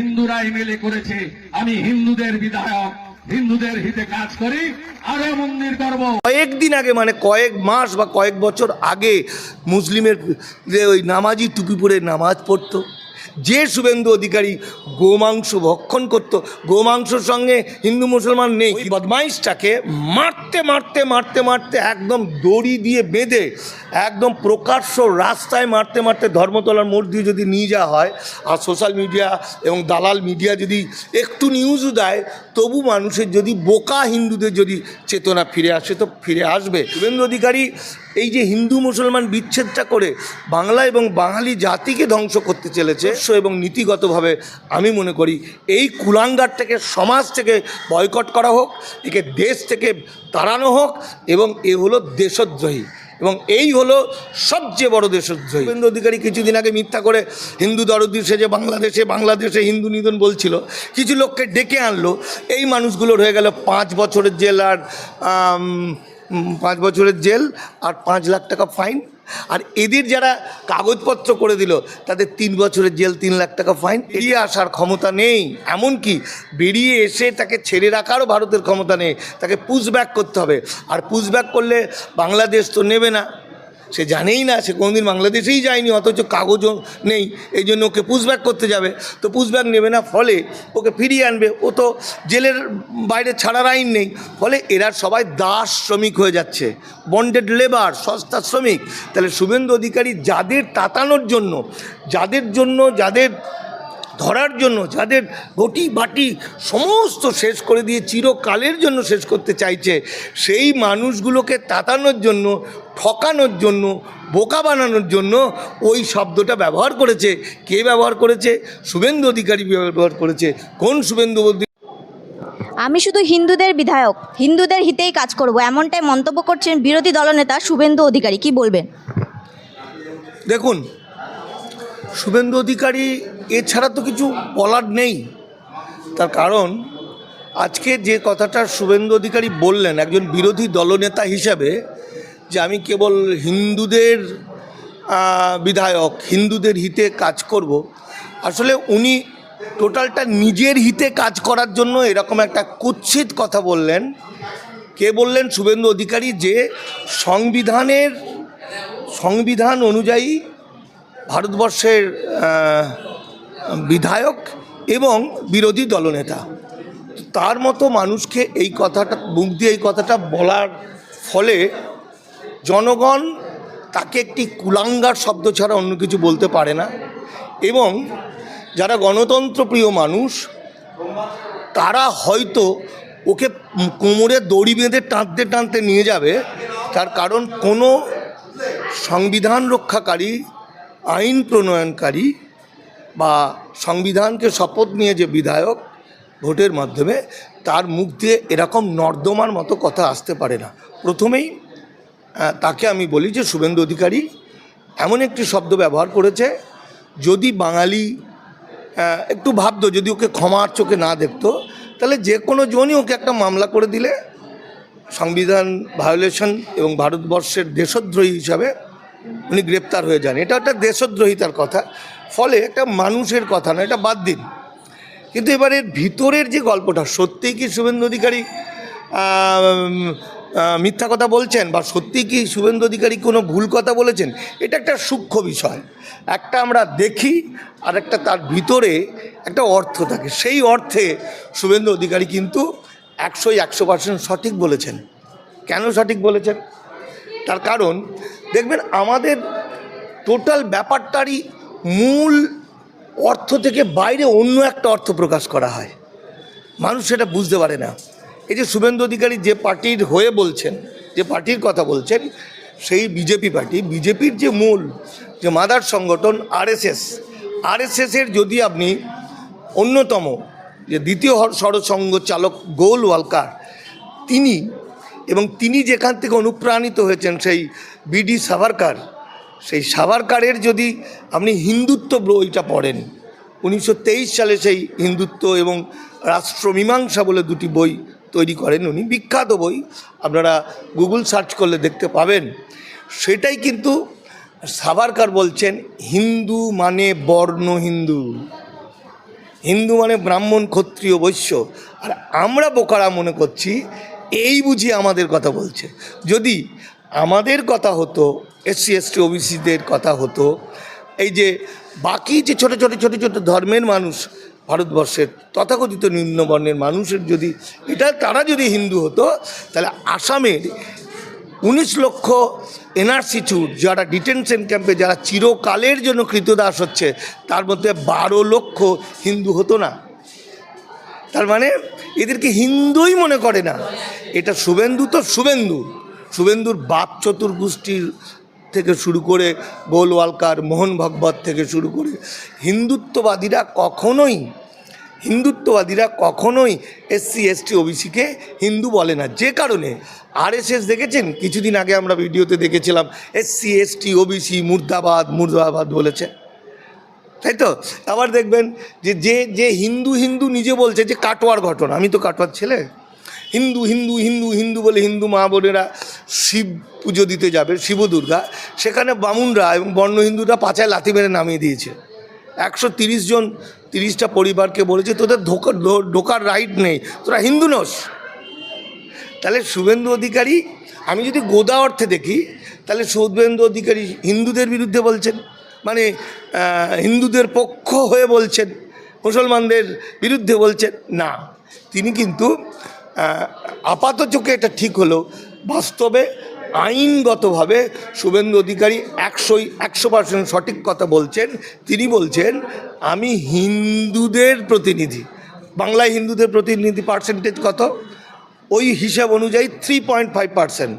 হিন্দুরাই MLA করেছে, আমি হিন্দুদের বিধায়ক, হিন্দুদের হিতে কাজ করি, আরও মন্দির করব। কয়েকদিন আগে মানে কয়েক মাস বা কয়েক বছর আগে মুসলিমের যে ওই নামাজি টুপি পরে নামাজ পড়তো। যে শুভেন্দু অধিকারী গোমাংস ভক্ষণ করত গোমাংসর সঙ্গে হিন্দু মুসলমান নেই বদমাইশটাকে মারতে মারতে মারতে মারতে একদম দড়ি দিয়ে বেঁধে একদম প্রকাশ্য রাস্তায় মারতে মারতে ধর্মতলার মোড় দিয়ে যদি নিয়ে যাওয়া হয় আর সোশ্যাল মিডিয়া এবং দালাল মিডিয়া যদি একটু নিউজও দেয় তবু মানুষের যদি বোকা হিন্দুদের যদি চেতনা ফিরে আসে তো ফিরে আসবে। শুভেন্দু অধিকারী এই যে হিন্দু মুসলমান বিচ্ছেদটা করে বাংলা এবং বাঙালি জাতিকে ধ্বংস করতে চলেছে এবং নীতিগতভাবে আমি মনে করি এই কুলাঙ্গারটাকে সমাজ থেকে বয়কট করা হোক একে দেশ থেকে তাড়ানো হোক এবং এ হলো দেশদ্রোহী এবং এই হলো সবচেয়ে বড় দেশদ্রোহী। শুভেন্দু অধিকারী কিছুদিন আগে মিথ্যা করে হিন্দু দরদি যে বাংলাদেশে বাংলাদেশে হিন্দু নিধন বলছিল কিছু লোককে ডেকে আনলো এই মানুষগুলোর হয়ে গেল পাঁচ বছরের জেল আর আম, উম, পাঁচ বছরের জেল আর পাঁচ লাখ টাকা ফাইন। আর এদের যারা কাগজপত্র করে দিল, তাদের তিন বছরের জেল, তিন লাখ টাকা ফাইন। বেরিয়ে আসার ক্ষমতা নেই। এমনকি বেরিয়ে এসে তাকে ছেড়ে রাখারও ভারতের ক্ষমতা নেই। তাকে পুশব্যাক করতে হবে। আর পুশব্যাক করলে বাংলাদেশ তো নেবে না। সে জানেই না, সে কোনোদিন বাংলাদেশেই যায়নি, অথচ কাগজও নেই, এই জন্য ওকে পুশব্যাক করতে যাবে। তো পুশব্যাক নেবে না, ফলে ওকে ফিরিয়ে আনবে। ও তো জেলের বাইরে ছাড়ার আইন নেই, ফলে এরা সবাই দাস শ্রমিক হয়ে যাচ্ছে বন্ডেড লেবার সস্তা শ্রমিক। তাহলে শুভেন্দু অধিকারী যাদের তাতানোর জন্য, যাদের জন্য, যাদের ধরার জন্য যাদের ঘটি বাটি সমস্ত শেষ করে দিয়ে চিরকালের জন্য শেষ করতে চাইছে সেই মানুষগুলোকে তাতানোর জন্য ঠকানোর জন্য বোকা বানানোর জন্য ওই শব্দটা ব্যবহার করেছে। কে ব্যবহার করেছে? শুভেন্দু অধিকারী ব্যবহার করেছে। কোন শুভেন্দু অধিকারী? আমি শুধু হিন্দুদের বিধায়ক। হিন্দুদের হিতেই কাজ করব এমনটাই মন্তব্য করছেন বিরোধী দলনেতা শুভেন্দু অধিকারী। কি বলবেন? দেখুন শুভেন্দু অধিকারী এছাড়া তো কিছু বলার নেই। তার কারণ, আজকে যে কথাটা শুভেন্দু অধিকারী বললেন, একজন বিরোধী দলনেতা হিসাবে, যে আমি কেবল হিন্দুদের বিধায়ক, হিন্দুদের হিতে কাজ করব, আসলে উনি টোটালটা নিজের হিতে কাজ করার জন্য এরকম একটা কুৎসিত কথা বললেন। কে বললেন? শুভেন্দু অধিকারী যে সংবিধানের, সংবিধান অনুযায়ী ভারতবর্ষের বিধায়ক এবং বিরোধী দলনেতা। তার মতো মানুষকে এই কথাটা, মুখ দিয়ে এই কথাটা বলার ফলে জনগণ তাকে একটি কুলাঙ্গার শব্দ ছাড়া অন্য কিছু বলতে পারে না এবং যারা গণতন্ত্রপ্রিয় মানুষ, তারা হয়তো ওকে কোমরে দড়ি বেঁধে টানতে টানতে নিয়ে যাবে। তার কারণ কোনো সংবিধান রক্ষাকারী আইন প্রণয়নকারী বা সংবিধানকে শপথ নিয়ে যে বিধায়ক ভোটের মাধ্যমে তার মুখ দিয়ে এরকম নর্দমার মতো কথা আসতে পারে না। প্রথমেই তাকে আমি বলি যে শুভেন্দু অধিকারী এমন একটি শব্দ ব্যবহার করেছে, যদি বাঙালি একটু ভাবতো, যদি ওকে ক্ষমার চোখে না দেখতো, তাহলে যে কোনো জনই ওকে একটা মামলা করে দিলে সংবিধান ভায়োলেশন এবং ভারতবর্ষের দেশদ্রোহী হিসাবে উনি গ্রেপ্তার হয়ে যান। এটা একটা দেশদ্রোহিতার কথা। ফলে একটা মানুষের কথা না এটা বাদ দিন। কিন্তু এবার এর ভিতরের যে গল্পটা, সত্যিই কি শুভেন্দু অধিকারী মিথ্যা কথা বলছেন বা সত্যিই কি শুভেন্দু অধিকারী কোনো ভুল কথা বলেছেন? এটা একটা সূক্ষ্ম বিষয়। একটা আমরা দেখি আর একটা তার ভিতরে একটা অর্থ থাকে। সেই অর্থে শুভেন্দু অধিকারী কিন্তু একশোই একশো পার্সেন্ট সঠিক বলেছেন। কেন সঠিক বলেছেন? তার কারণ, দেখবেন আমাদের টোটাল ব্যাপারটারই মূল অর্থ থেকে বাইরে অন্য একটা অর্থ প্রকাশ করা হয়। মানুষ সেটা বুঝতে পারে না। এই যে শুভেন্দু অধিকারী যে পার্টির হয়ে বলছেন, যে পার্টির কথা বলছেন, সেই বিজেপি পার্টি, বিজেপির যে মূল, যে মাদার সংগঠন আরএসএস, আরএসএসের যদি আপনি অন্যতম যে দ্বিতীয় সড়সঙ্গ চালক গোল ওয়ালকার, তিনি এবং তিনি যেখান থেকে অনুপ্রাণিত হয়েছেন সেই বিডি সাভারকার, সেই সাভারকারের যদি আপনি হিন্দুত্ব বইটা পড়েন, উনিশশো তেইশ সালে সেই হিন্দুত্ব এবং রাষ্ট্রমীমাংসা বলে দুটি বই তৈরি করেন উনি, বিখ্যাত বই, আপনারা গুগল সার্চ করলে দেখতে পাবেন। সেটাই কিন্তু সাভারকার বলছেন হিন্দু মানে বর্ণ হিন্দু। হিন্দু মানে ব্রাহ্মণ ক্ষত্রিয় বৈশ্য। আর আমরা বোকারা মনে করছি এই বুঝি আমাদের কথা বলছে। যদি আমাদের কথা হতো এসসি এসটি ওবিসিদের কথা হতো, এই যে বাকি যে ছোট ছোট ছোট ছোট ধর্মের মানুষ ভারতবর্ষের, তথাকথিত নিম্নবর্ণের মানুষের যদি, এটা তারা যদি হিন্দু হতো, তাহলে আসামের উনিশ লক্ষ এনআরসি চুর, যারা ডিটেনশন ক্যাম্পে যারা চিরকালের জন্য কৃতদাস হচ্ছে, তার মধ্যে বারো লক্ষ হিন্দু হতো না। তার মানে এদেরকে হিন্দুই মনে করে না। এটা শুভেন্দু তো শুভেন্দু। শুভেন্দুর বাপ চতুর্গোষ্ঠীর থেকে শুরু করে গোলওয়ালকার, মোহন ভগবত থেকে শুরু করে হিন্দুত্ববাদীরা কখনোই হিন্দুত্ববাদীরা কখনোই এসসি, এসটি, ওবিসিকে হিন্দু বলে না। যে কারণে আরএসএস দেখেছেন? কিছুদিন আগে আমরা ভিডিওতে দেখেছিলাম, এসসি, এসটি, ওবিসি, মুর্দাবাদ মুর্দাবাদ বলেছে। তাই তো? আবার দেখবেন যে যে যে হিন্দু হিন্দু নিজে বলছে যে কাটোয়ার ঘটনা। আমি তো কাটোয়ার ছেলে। হিন্দু হিন্দু হিন্দু হিন্দু বলে হিন্দু মা বোনেরা শিব পুজো দিতে যাবে শিব দুর্গা সেখানে বামুনরা এবং বর্ণ হিন্দুরা পাচায় লাথি মেরে নামিয়ে দিয়েছে। একশো তিরিশ জন, তিরিশটা পরিবারকে বলেছে, তোদের ঢোকার ঢো- ঢোকার রাইট নেই। তোরা হিন্দু নস। তাহলে শুভেন্দু অধিকারী, আমি যদি গোদা অর্থে দেখি, তাহলে শুভেন্দু অধিকারী হিন্দুদের বিরুদ্ধে বলছেন। মানে হিন্দুদের পক্ষ হয়ে বলছেন, মুসলমানদের বিরুদ্ধে বলছেন, না। তিনি কিন্তু আপাত চোখে এটা ঠিক হলো। বাস্তবে, আইনগতভাবে শুভেন্দু অধিকারী একশোই, একশো পার্সেন্ট সঠিক কথা বলছেন। তিনি বলছেন, আমি হিন্দুদের প্রতিনিধি। বাংলায় হিন্দুদের প্রতিনিধি পার্সেন্টেজ কত? ওই হিসাব অনুযায়ী থ্রি পয়েন্ট ফাইভ পার্সেন্ট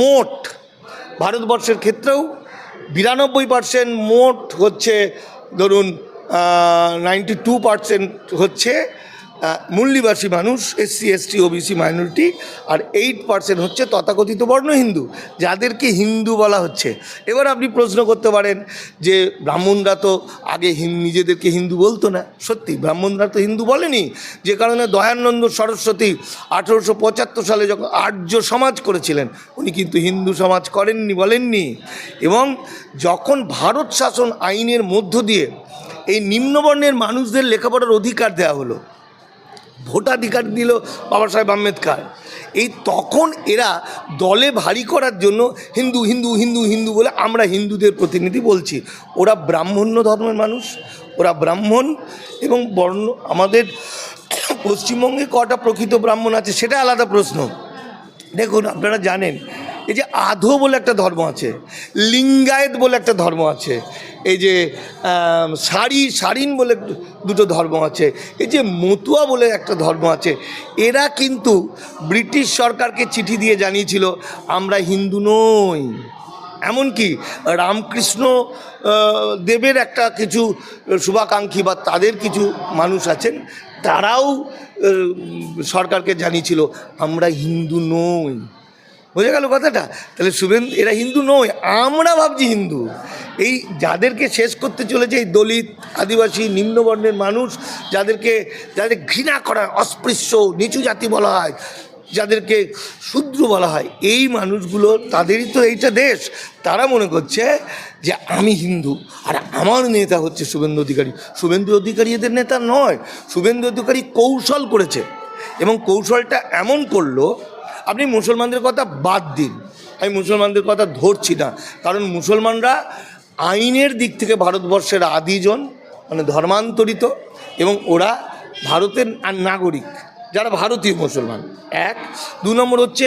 মোট ভারতবর্ষের ক্ষেত্রেও বিরানব্বই পার্সেন্ট মোট হচ্ছে ধরুন নাইনটি টু পার্সেন্ট হচ্ছে মূল্যবাসী মানুষ, এসসি, এসটি, ওবিসি মাইনরিটি আর এইট পার্সেন্ট হচ্ছে তথাকথিত বর্ণ হিন্দু, যাদেরকে হিন্দু বলা হচ্ছে। এবার আপনি প্রশ্ন করতে পারেন যে ব্রাহ্মণরা তো আগে নিজেদেরকে হিন্দু বলতো না। সত্যি, ব্রাহ্মণরা তো হিন্দু বলেনি। যে কারণে দয়ানন্দ সরস্বতী আঠেরোশো পঁচাত্তর সালে যখন আর্য সমাজ করেছিলেন, উনি কিন্তু হিন্দু সমাজ করেননি, বলেননি। এবং যখন ভারত শাসন আইনের মধ্য দিয়ে এই নিম্নবর্ণের মানুষদের লেখাপড়ার অধিকার দেওয়া হলো ভোটাধিকার দিল বাবা সাহেব আম্বেদকর। এই তখন এরা দলে ভারী করার জন্য হিন্দু হিন্দু হিন্দু হিন্দু বলে আমরা হিন্দুদের প্রতিনিধি বলছি। ওরা ব্রাহ্মণ্য ধর্মের মানুষ, ওরা ব্রাহ্মণ এবং বর্ণ, আমাদের পশ্চিমবঙ্গে কটা প্রকৃত ব্রাহ্মণ আছে সেটা আলাদা প্রশ্ন। দেখুন, আপনারা জানেন, এই যে আধো বলে একটা ধর্ম আছে, লিঙ্গায়েত বলে একটা ধর্ম আছে এই যে সারি সারিন বলে দুটো ধর্ম আছে। এই যে মতুয়া বলে একটা ধর্ম আছে। এরা কিন্তু ব্রিটিশ সরকারকে চিঠি দিয়ে জানিয়েছিল, আমরা হিন্দু নই। এমনকি রামকৃষ্ণ দেবের একটা কিছু শুভাকাঙ্ক্ষী বা তাদের কিছু মানুষ আছেন, তারাও সরকারকে জানিয়েছিল, আমরা হিন্দু নই। বোঝা গেল কথাটা? তাহলে শুভেন এরা হিন্দু নয়, আমরা ভাবছি হিন্দু। এই যাদেরকে শেষ করতে চলেছে এই দলিত, আদিবাসী, নিম্নবর্ণের মানুষ, যাদেরকে, যাদের ঘৃণা করা অস্পৃশ্য, নিচু জাতি বলা হয়, যাদেরকে শূদ্র বলা হয়, এই মানুষগুলো, তাদেরই তো এইটা দেশ। তারা মনে করছে যে আমি হিন্দু, আর আমার নেতা হচ্ছে শুভেন্দু অধিকারী। শুভেন্দু অধিকারী এদের নেতা নয়, শুভেন্দু অধিকারী কৌশল করেছে। এবং কৌশলটা এমন করল আপনি মুসলমানদের কথা বাদ দিন। আমি মুসলমানদের কথা ধরছি না। কারণ মুসলমানরা আইনের দিক থেকে ভারতবর্ষের আদিজন মানে ধর্মান্তরিত, এবং ওরা ভারতের আর নাগরিক, যারা ভারতীয় মুসলমান। এক। দু নম্বর হচ্ছে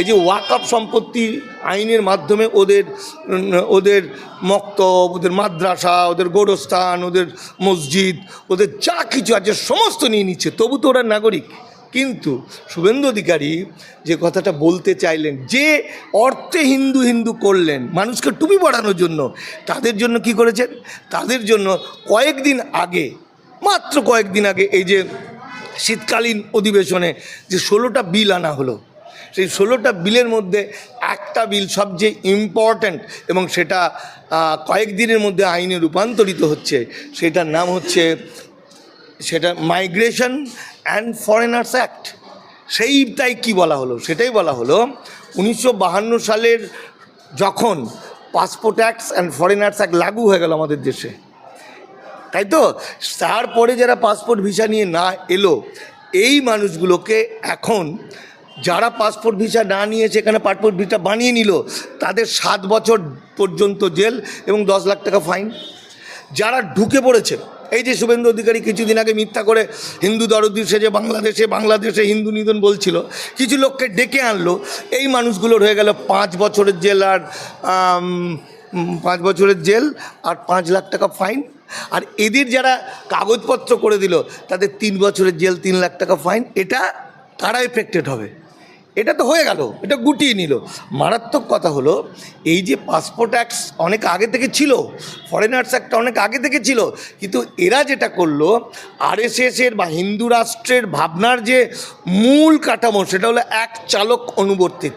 এই যে ওয়াকআপ সম্পত্তি আইনের মাধ্যমে ওদের ওদের মক্তব, ওদের মাদ্রাসা, ওদের গোরস্থান, ওদের মসজিদ, ওদের যা কিছু আছে, সমস্ত নিয়ে নিচ্ছে। তবু তো ওরা নাগরিক। কিন্তু শুভেন্দু অধিকারী যে কথাটা বলতে চাইলেন, যে অর্থে হিন্দু হিন্দু করলেন, মানুষকে টুপি পড়ানোর জন্য, তাদের জন্য কি করেছেন? তাদের জন্য কয়েকদিন আগে, মাত্র কয়েকদিন আগে এই যে শীতকালীন অধিবেশনে যে ষোলোটা বিল আনা হলো, সেই ষোলোটা বিলের মধ্যে একটা বিল সবচেয়ে ইম্পর্ট্যান্ট এবং সেটা কয়েকদিনের মধ্যে আইনে রূপান্তরিত হচ্ছে, সেটার নাম হচ্ছে, সেটা মাইগ্রেশন অ্যান্ড ফরেনার্স অ্যাক্ট সেইটাই কি বলা হলো? সেটাই বলা হলো, উনিশশো সালের যখন passport acts and foreigners act লাগু হয়ে গেল আমাদের দেশে। তাই তো? তারপরে যারা পাসপোর্ট ভিসা নিয়ে না এলো, এই মানুষগুলোকে এখন যারা পাসপোর্ট ভিসা না নিয়েছে এখানে পাসপোর্ট ভিসা বানিয়ে নিল, তাদের সাত বছর পর্যন্ত জেল এবং দশ লাখ টাকা ফাইন। যারা ঢুকে পড়েছে এই যে শুভেন্দু অধিকারী কিছুদিন আগে মিথ্যা করে হিন্দু দরদি সেজে বাংলাদেশে বাংলাদেশে হিন্দু নিধন বলছিল, কিছু লোককে ডেকে আনলো। এই মানুষগুলোর হয়ে গেল পাঁচ বছরের জেল আর পাঁচ বছরের জেল আর পাঁচ লাখ টাকা ফাইন। আর এদের যারা কাগজপত্র করে দিল, তাদের তিন বছরের জেল, তিন লাখ টাকা ফাইন। এটা তারা এফেক্টেড হবে। এটা তো হয়ে গেল, এটা গুটিয়ে নিল। মারাত্মক কথা হলো, এই যে পাসপোর্ট অ্যাক্ট অনেক আগে থেকে ছিল ফরেনার্স অ্যাক্টটা অনেক আগে থেকে ছিল, কিন্তু এরা যেটা করল আরএসএসের বা হিন্দু রাষ্ট্রের ভাবনার যে মূল কাঠামো, সেটা হলো এক চালক অনুবর্তী,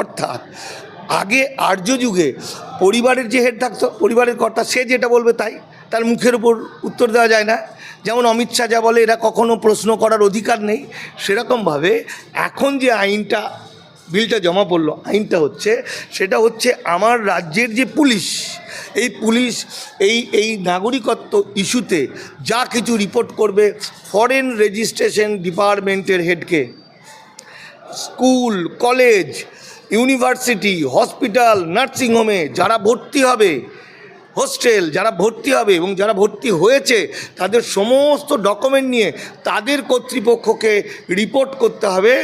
অর্থাৎ আগে আর্য যুগে পরিবারের যে হেড থাকতো, পরিবারের কর্তা, সে যেটা বলবে তাই, তার মুখের উপর উত্তর দেওয়া যায় না। যেমন অমিত শাহ যা বলে, এরা কখনো প্রশ্ন করার অধিকার নেই। সেরকমভাবে এখন যে আইনটা, বিলটা জমা পড়ল, আইনটা হচ্ছে, সেটা হচ্ছে আমার রাজ্যের যে পুলিশ, এই পুলিশ, এই এই নাগরিকত্ব ইস্যুতে যা কিছু রিপোর্ট করবে ফরেন রেজিস্ট্রেশন ডিপার্টমেন্টের হেডকে। স্কুল, কলেজ, ইউনিভার্সিটি, হসপিটাল, নার্সিংহোমে যারা ভর্তি হবে হোস্টেল, যারা ভর্তি হবে এবং যারা ভর্তি হয়েছে, তাদের সমস্ত ডকুমেন্ট নিয়ে তাদের কর্তৃপক্ষকে রিপোর্ট করতে হবে।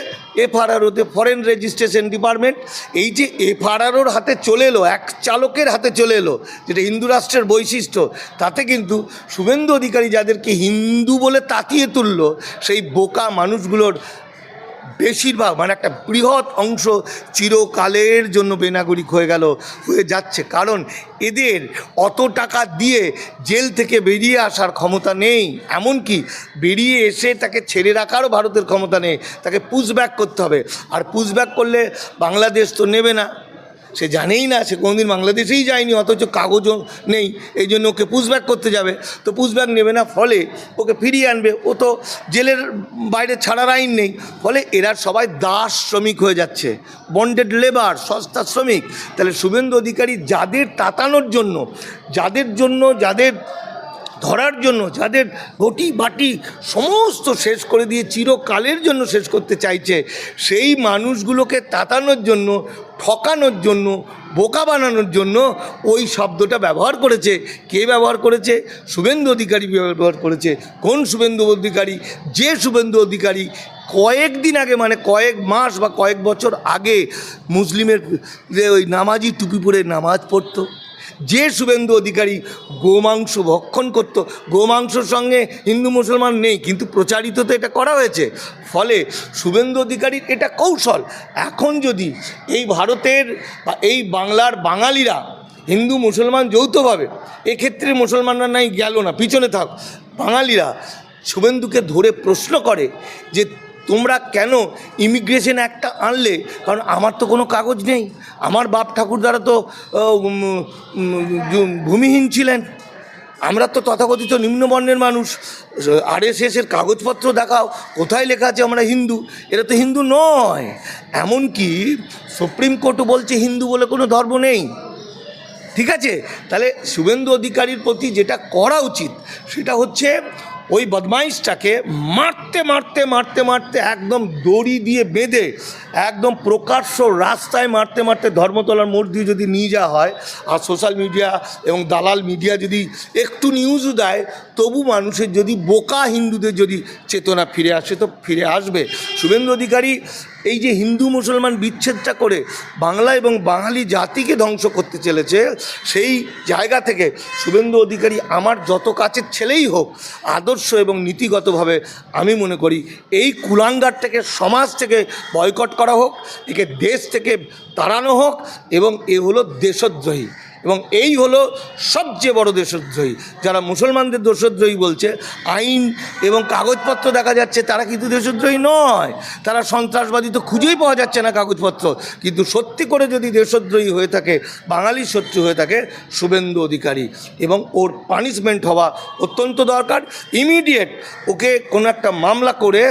এফআরআরওতে ফরেন রেজিস্ট্রেশন ডিপার্টমেন্ট এই যে এফআরআরওর হাতে চলে এলো, এক চালকের হাতে চলে এলো, যেটা হিন্দু রাষ্ট্রের বৈশিষ্ট্য, তাতে কিন্তু শুভেন্দু অধিকারী যাদেরকে হিন্দু বলে তাতিয়ে তুললো, সেই বোকা মানুষগুলোর বেশিরভাগ মানে একটা বৃহৎ অংশ চিরকালের জন্য বেনাগরিক হয়ে গেল, হয়ে যাচ্ছে। কারণ এদের অত টাকা দিয়ে জেল থেকে বেরিয়ে আসার ক্ষমতা নেই। এমনকি বেরিয়ে এসে তাকে ছেড়ে রাখারও ভারতের ক্ষমতা নেই। তাকে পুশব্যাক করতে হবে। আর পুশব্যাক করলে বাংলাদেশ তো নেবে না। সে জানেই না, সে কোনোদিন বাংলাদেশেই যায়নি, অথচ কাগজও নেই, এই জন্য ওকে পুশব্যাক করতে যাবে। তো পুশব্যাক নেবে না, ফলে ওকে ফিরিয়ে আনবে। ও তো জেলের বাইরে ছাড়ার আইন নেই, ফলে এরা সবাই দাস শ্রমিক হয়ে যাচ্ছে বন্ডেড লেবার সস্তা শ্রমিক। তাহলে শুভেন্দু অধিকারী যাদের তাতানোর জন্য, যাদের জন্য, যাদের ধরার জন্য, যাদের ঘটি বাটি সমস্ত শেষ করে দিয়ে চিরকালের জন্য শেষ করতে চাইছে, সেই মানুষগুলোকে তাতানোর জন্য, ঠকানোর জন্য, বোকা বানানোর জন্য ওই শব্দটা ব্যবহার করেছে। কে ব্যবহার করেছে? শুভেন্দু অধিকারী ব্যবহার করেছে। কোন শুভেন্দু অধিকারী? যে শুভেন্দু অধিকারী কয়েকদিন আগে মানে কয়েক মাস বা কয়েক বছর আগে, মুসলিমের ওই নামাজি টুপি পরে নামাজ পড়তো। যে শুভেন্দু অধিকারী গোমাংস ভক্ষণ করত, গোমাংসর সঙ্গে হিন্দু মুসলমান নেই, কিন্তু প্রচারিত তো এটা করা হয়েছে। ফলে শুভেন্দু অধিকারীর এটা কৌশল। এখন যদি এই ভারতের এই বাংলার বাঙালিরা হিন্দু মুসলমান যৌথভাবে, এক্ষেত্রে মুসলমানরা নাই, গেল না, পিছনে থাক। বাঙালিরা শুভেন্দুকে ধরে প্রশ্ন করে যে তোমরা কেন ইমিগ্রেশন একটা আনলে? কারণ আমার তো কোনো কাগজ নেই। আমার বাপ ঠাকুর দ্বারা তো ভূমিহীন ছিলেন। আমরা তো তথাকথিত নিম্নবর্ণের মানুষ। আর এস এসের কাগজপত্র দেখাও, কোথায় লেখা আছে আমরা হিন্দু? এরা তো হিন্দু নয়। এমনকি সুপ্রিম কোর্টও বলছে হিন্দু বলে কোনো ধর্ম নেই। ঠিক আছে? তাহলে শুভেন্দু অধিকারীর প্রতি যেটা করা উচিত, সেটা হচ্ছে ওই বদমাইশটাকে মারতে মারতে মারতে মারতে একদম দড়ি দিয়ে বেঁধে, একদম প্রকাশ্য রাস্তায় মারতে মারতে ধর্মতলার মোড় দিয়ে যদি নিয়ে যাওয়া হয়, আর সোশ্যাল মিডিয়া এবং দালাল মিডিয়া যদি একটু নিউজও দেয়, তবু মানুষের যদি বোকা হিন্দুদের যদি চেতনা ফিরে আসে, তো ফিরে আসবে। শুভেন্দু অধিকারী এই যে হিন্দু মুসলমান বিচ্ছেদটা করে বাংলা এবং বাঙালি জাতিকে ধ্বংস করতে চলেছে, সেই জায়গা থেকে শুভেন্দু অধিকারী আমার যত কাছের ছেলেই হোক, আদর্শ এবং নীতিগতভাবে আমি মনে করি এই কুলাঙ্গারটাকে সমাজ থেকে বয়কট করা হোক, একে দেশ থেকে তাড়ানো হোক এবং এ হলো দেশদ্রোহী। এবং এই হলো সবচেয়ে বড় দেশদ্রোহী যারা মুসলমানদের দেশদ্রোহী বলছে, আইন এবং কাগজপত্র দেখা যাচ্ছে, তারা কিন্তু দেশদ্রোহী নয়। তারা সন্ত্রাসবাদী তো খুঁজেই পাওয়া যাচ্ছে না কাগজপত্র। কিন্তু সত্যি করে যদি দেশদ্রোহী হয়ে থাকে বাঙালির শত্রু হয়ে থাকে, শুভেন্দু অধিকারী। এবং ওর পানিশমেন্ট হওয়া অত্যন্ত দরকার। ইমিডিয়েট ওকে কোনো একটা মামলা করে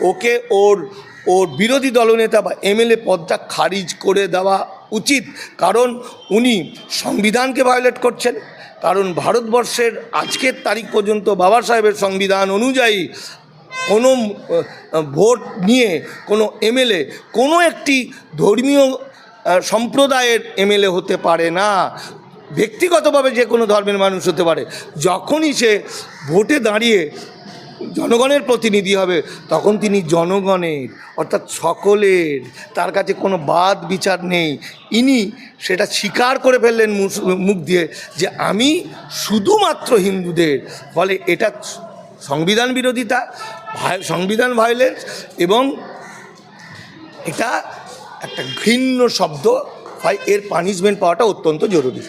ওকে ওর ওর বিরোধী দলনেতা বা এমএলএ পদটা খারিজ করে দেওয়া উচিত। কারণ উনি সংবিধানকে ভায়োলেট করছেন। কারণ ভারতবর্ষের আজকের তারিখ পর্যন্ত বাবা সাহেবের সংবিধান অনুযায়ী কোনো ভোট নিয়ে কোনো এমএলএ, কোনো একটি ধর্মীয় সম্প্রদায়ের এমএলএ হতে পারে না। ব্যক্তিগতভাবে যে কোনো ধর্মের মানুষ হতে পারে। যখনই সে ভোটে দাঁড়িয়ে জনগণের প্রতিনিধি হবে, তখন তিনি জনগণের, অর্থাৎ সকলের, তার কাছে কোনো বাদ বিচার নেই। ইনি সেটা স্বীকার করে ফেললেন মুখ দিয়ে যে আমি শুধুমাত্র হিন্দুদের, ফলে এটা সংবিধান বিরোধিতা সংবিধান ভায়োলেন্স এবং এটা একটা ঘৃণ্য শব্দ, হয় এর পানিশমেন্ট পাওয়াটা অত্যন্ত জরুরি।